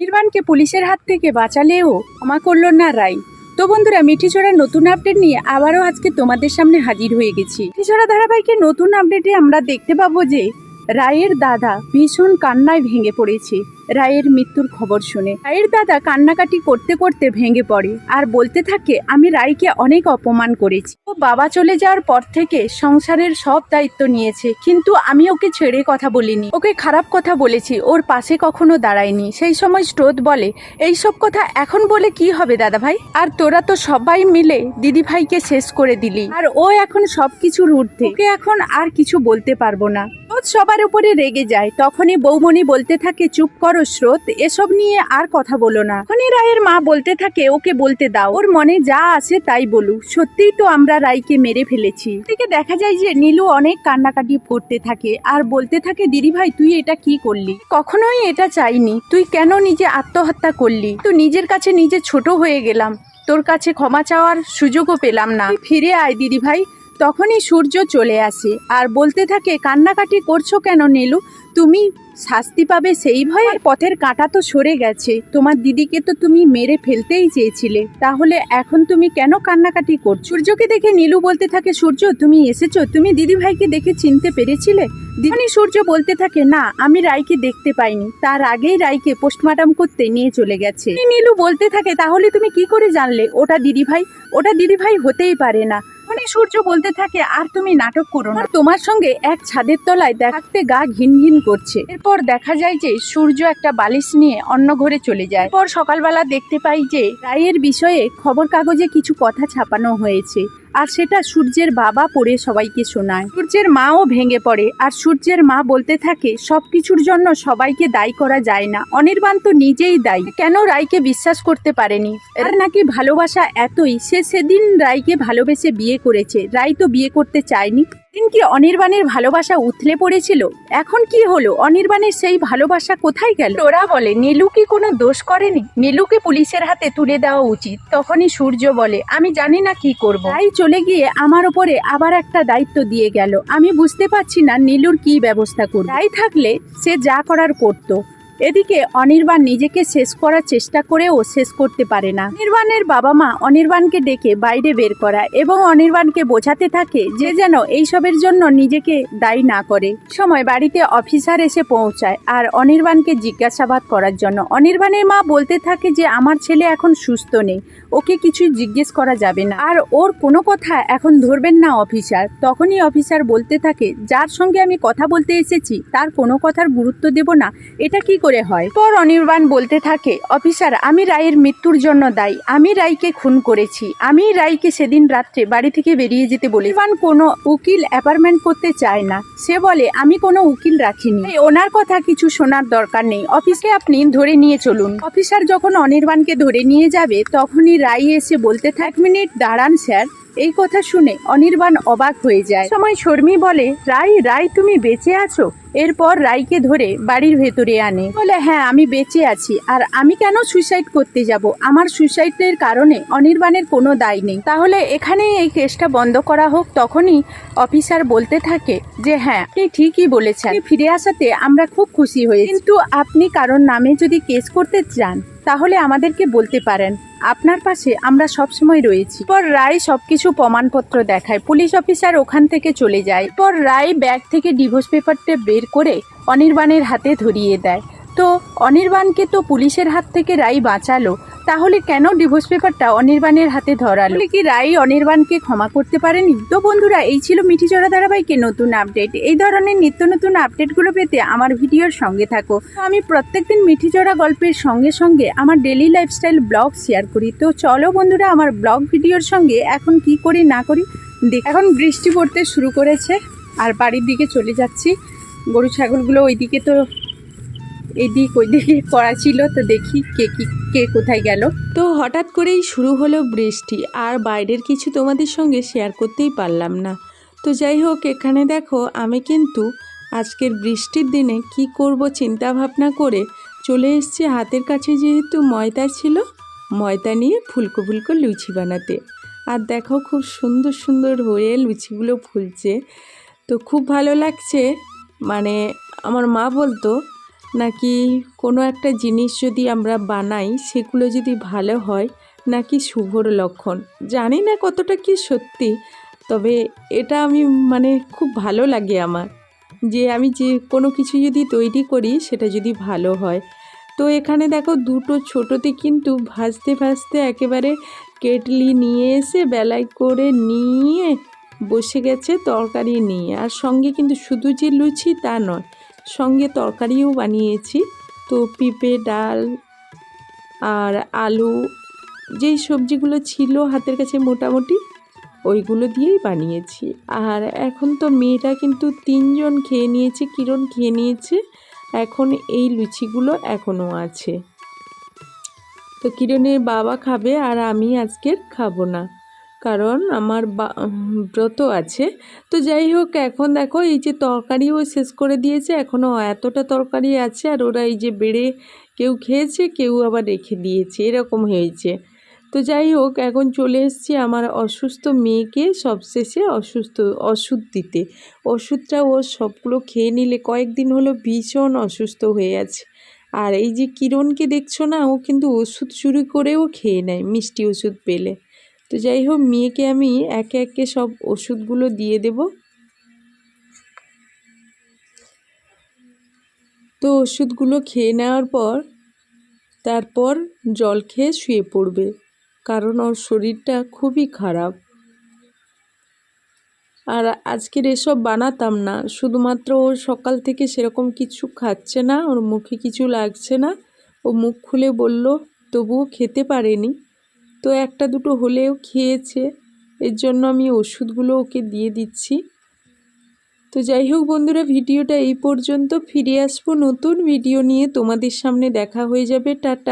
নির্বাণকে পুলিশের হাত থেকে বাঁচালেও ক্ষমা করল না রাই তো বন্ধুরা মিঠিছড়ার নতুন আপডেট নিয়ে আবারও আজকে তোমাদের সামনে হাজির হয়ে গেছি। মিঠিছড়া ধারাবাহিকের নতুন আপডেটে আমরা দেখতে পাবো যে রায়ের দাদা ভীষণ কান্নায় ভেঙে পড়েছে। রায়ের মৃত্যুর খবর শুনে। রায়ের দাদা কান্নাকাটি করতে করতে ভেঙে পড়ে আর বলতে থাকে, আমি রায়কে অনেক অপমান করেছি। ও বাবা চলে যাওয়ার পর থেকে সংসারের সব দায়িত্ব নিয়েছে, কিন্তু আমি ওকে ছেড়ে কথা বলিনি। ওকে খারাপ কথা বলেছি, ওর পাশে কখনো দাঁড়ায়নি। সেই সময় স্রোত বলে এইসব কথা এখন বলে কি হবে দাদা ভাই আর তোরা তো সবাই মিলে দিদি ভাইকে শেষ করে দিলি। আর ও এখন সবকিছুর ঊর্ধ্বে। ওকে এখন আর কিছু বলতে পারব না। সবার উপরে রেগে যায়। তখনই বৌমণি বলতে থাকে, চুপ করো স্রোত, এসব নিয়ে আর কথা বলো না। তখনই রায়ের মা বলতে থাকে, ওকে বলতে দাও। ওর মনে যা আসে তাই বলুক সত্যিই তো আমরা রায়কে মেরে ফেলেছি। থেকে দেখা যায় যে নীলু অনেক কান্নাকাটি করতে থাকে আর বলতে থাকে, দিদি ভাই, তুই এটা কি করলি? কখনোই এটা চাইনি। তুই কেন নিজে আত্মহত্যা করলি? তো নিজের কাছে নিজে ছোট হয়ে গেলাম। তোর কাছে ক্ষমা চাওয়ার সুযোগও পেলাম না। ফিরে আয়, দিদি ভাই। তখনই সূর্য চলে আসে আর বলতে থাকে, কান্নাকাটি করছ কেন নীলু? তুমি শাস্তি পাবে সেই ভয়ে? পথের কাঁটা তো সরে গেছে। তোমার দিদিকে তো তুমি মেরে ফেলতেই চেয়েছিলে। তাহলে এখন তুমি কেন কান্নাকাটি করছ? সূর্যকে দেখে নীলু বলতে থাকে, সূর্য, তুমি এসেছ? তুমি দিদি ভাইকে দেখে চিনতে পেরেছিলে? দিদি সূর্য বলতে থাকে, না, আমি রায়কে দেখতে পাইনি। তার আগেই রায়কে পোস্টমর্টম করতে নিয়ে চলে গেছে। নীলু বলতে থাকে, তাহলে তুমি কি করে জানলে? ওটা দিদি ভাই ওটা দিদি ভাই হতেই পারে না। মানে সূর্য বলতে থাকে, আর তুমি নাটক করো না। তোমার সঙ্গে এক ছাদের তলায় দেখতে গা ঘিন ঘিন করছে। এরপর দেখা যায় যে সূর্য একটা বালিশ নিয়ে অন্য ঘরে চলে যায়। পর সকালবেলা দেখতে পাই যে রায়ের বিষয়ে খবর কাগজে কিছু কথা ছাপানো হয়েছে। আর সেটা সূর্যের বাবা পড়ে সবাইকে শোনায়। সূর্যের মাও ভেঙে পড়ে আর সূর্যের মা বলতে থাকে সব কিছুর জন্য সবাইকে দায়ী করা যায় না। অনির্বাণ তো নিজেই দায়ী। কেন রায়কে বিশ্বাস করতে পারেনি? আর নাকি ভালোবাসা এতই, সে সেদিন রায়কে ভালোবেসে বিয়ে করেছে। রায় তো বিয়ে করতে চায়নি। দিন কি অনির্বাণের ভালোবাসা উথলে পড়েছিল? এখন কি হলো? অনির্বাণের সেই ভালোবাসা কোথায় গেল? ওরা বলে, নীলু কি কোনো দোষ করেনি? নীলুকে পুলিশের হাতে তুলে দেওয়া উচিত। তখনই সূর্য বলে, আমি জানি না কি করব। তাই চলে গিয়ে আমার ওপরে আবার একটা দায়িত্ব দিয়ে গেল। আমি বুঝতে পারছি না নীলুর কি ব্যবস্থা করব। তাই থাকলে সে যা করার করতো। এদিকে অনির্বাণ নিজেকে শেষ করার চেষ্টা করেও শেষ করতে পারে না। অনির্বাণের বাবা মা অনির্বাণকে ডেকে বাইরে বের করা এবং অনির্বাণকে বোঝাতে থাকে যে যেন এইসবের জন্য নিজেকে দায়ী না করে। সময় বাড়িতে অফিসার এসে পৌঁছায় আর অনির্বাণকে জিজ্ঞাসাবাদ করার জন্য। অনির্বাণের মা বলতে থাকে যে, আমার ছেলে এখন সুস্থ নেই, ওকে কিছু জিজ্ঞেস করা যাবে না। আর ওর কোনো কথা এখন ধরবেন না অফিসার। তখনই অফিসার বলতে থাকে, যার সঙ্গে আমি কথা বলতে এসেছি, তার কোনো কথার গুরুত্ব দেব না। এটা কি করে হয়। পর অনির্বাণ বলতে থাকে, অফিসার, আমি রায়ের মৃত্যুর জন্য দায়ী। আমি রায়কে খুন করেছি। আমি রায়কে সেদিন রাত্রে বাড়ি থেকে বেরিয়ে যেতে বলি অনির্বাণ কোনো উকিল অ্যাপার্টমেন্ট করতে চায় না। সে বলে, আমি কোনো উকিল রাখিনি। ওনার কথা কিছু শোনার দরকার নেই। অফিসে আপনি ধরে নিয়ে চলুন। অফিসার যখন অনির্বাণকে ধরে নিয়ে যাবে, তখনই রায় এসে বলতে থাক মিনিট দাঁড়ান, স্যার। এই কথা শুনে অনির্বাণ অবাক হয়ে যায়। সময় শর্মী বলে, রাই রাই, তুমি বেঁচে আছো? এরপর রাইকে ধরে বাড়ির ভেতরে আনে। বলে হ্যাঁ আমি বেঁচে আছি। আর আমি কেন সুইসাইড করতে যাব? আমার সুইসাইডের কারণে অনির্বাণের কোনো দায় নেই। তাহলে এখানে এই কেসটা বন্ধ করা হোক। তখনই অফিসার বলতে থাকে যে হ্যাঁ আপনি ঠিকই বলেছেন। ফিরে আসাতে আমরা খুব খুশি হয়ে কিন্তু আপনি কারোর নামে যদি কেস করতে চান তাহলে আমাদেরকে বলতে পারেন, আপনার পাশে আমরা সবসময় রয়েছি। পর রায় সবকিছু প্রমাণপত্র দেখায়, পুলিশ অফিসার ওখান থেকে চলে যায়। পর রায় ব্যাগ থেকে ডিভোর্স পেপারটা বের করে অনির্বাণের হাতে ধরিয়ে দেয়। তো অনির্বাণকে তো পুলিশের হাত থেকে রাই বাঁচালো। তাহলে কেন ডিভোর্স পেপারটা অনির্বাণের হাতে ধরালো? কি রাই অনির্বাণকে ক্ষমা করতে পারেনি? তো বন্ধুরা, এই ছিল মিঠিচড়া ধারাবাহিকে নতুন আপডেট। এই ধরনের নিত্য নতুন আপডেটগুলো পেতে আমার ভিডিওর সঙ্গে থাকো। আমি প্রত্যেকদিন মিঠিচড়া গল্পের সঙ্গে সঙ্গে আমার ডেলি লাইফস্টাইল ব্লগ শেয়ার করি। তো চলো বন্ধুরা, আমার ব্লগ ভিডিওর সঙ্গে এখন কি করি, না করি, দেখ এখন বৃষ্টি পড়তে শুরু করেছে, আর বাড়ির দিকে চলে যাচ্ছি। গরু, ছাগলগুলো ওইদিকে তো এদিক ওইদিকে করা ছিল, তো দেখি কে কি, কে কোথায় গেল। তো হঠাৎ করেই শুরু হলো বৃষ্টি, আর বাইরের কিছু তোমাদের সঙ্গে শেয়ার করতেই পারলাম না। তো যাই হোক, এখানে দেখো, আমি কিন্তু আজকের বৃষ্টির দিনে কি করব চিন্তা ভাবনা করে চলে এসছি হাতের কাছে যেহেতু ময়দা ছিল, ময়দা নিয়ে ফুলকো ফুলকো লুচি বানাতে। আর দেখো খুব সুন্দর সুন্দর হয়ে লুচিগুলো ফুলছে। তো খুব ভালো লাগছে মানে আমার মা বলতো নাকি কোনো একটা জিনিস যদি আমরা বানাই, সেগুলো যদি ভালো হয়, নাকি শুভর লক্ষণ? জানি না কতটা কি সত্যি, তবে এটা আমি মানে খুব ভালো লাগে আমার। যে আমি যে কোনো কিছু যদি তৈরি করি, সেটা যদি ভালো হয়। তো এখানে দেখো দুটো ছোটোতে কিন্তু ভাজতে ভাজতে একেবারে কেটলি নিয়ে এসে বেলায় করে নিয়ে বসে গেছে তরকারি নিয়ে। আর সঙ্গে কিন্তু শুধু যে লুচি তা নয় সঙ্গে তরকারিও বানিয়েছি। তো পেঁপে, ডাল আর আলু, যেই সবজিগুলো ছিল হাতের কাছে মোটামুটি, ওইগুলো দিয়েই বানিয়েছি। আর এখন তো মেয়েটা কিন্তু তিনজন খেয়ে নিয়েছে, কিরণ খেয়ে নিয়েছে। এখন এই লুচিগুলো এখনও আছে। তো কিরণের বাবা খাবে আর আমি আজকের খাব না। কারণ আমার ব্রত আছে। তো যাই হোক, এখন দেখো এই যে তরকারিও শেষ করে দিয়েছে, এখনও এতটা তরকারি আছে আর ওরা এই যে বেড়ে কেউ খেয়েছে, কেউ আবার রেখে দিয়েছে, এরকম হয়েছে। তো যাই হোক, এখন চলে এসেছি আমার অসুস্থ মেয়েকে সবশেষে অসুস্থ, ওষুধ দিতে। ওষুধটা ও সবগুলো খেয়ে নিলে কয়েকদিন হলো ভীষণ অসুস্থ হয়ে আছে। আর এই যে কিরণকে দেখছ না, ও কিন্তু ওষুধ চুরি করেও খেয়ে নেয়, মিষ্টি ওষুধ পেলে। তো যাই হোক, মেয়েকে আমি একে একে সব ওষুধগুলো দিয়ে দেব। তো ওষুধগুলো খেয়ে নেওয়ার পর, তারপর জল খেয়ে শুয়ে পড়বে, কারণ ওর শরীরটা খুবই খারাপ। আর আজকের এসব বানাতাম না, শুধুমাত্র ও সকাল থেকে সেরকম কিছু খাচ্ছে না, ওর মুখে কিছু লাগছে না। ও মুখ খুলে বলল, তবুও খেতে পারেনি। তো একটা দুটো হলেও খেয়েছে। এর জন্য আমি ওষুধগুলো ওকে দিয়ে দিচ্ছি। তো যাই হোক বন্ধুরা, ভিডিওটা এই পর্যন্ত। ফিরে আসব নতুন ভিডিও নিয়ে। তোমাদের সামনে দেখা হয়ে যাবে। টাটা।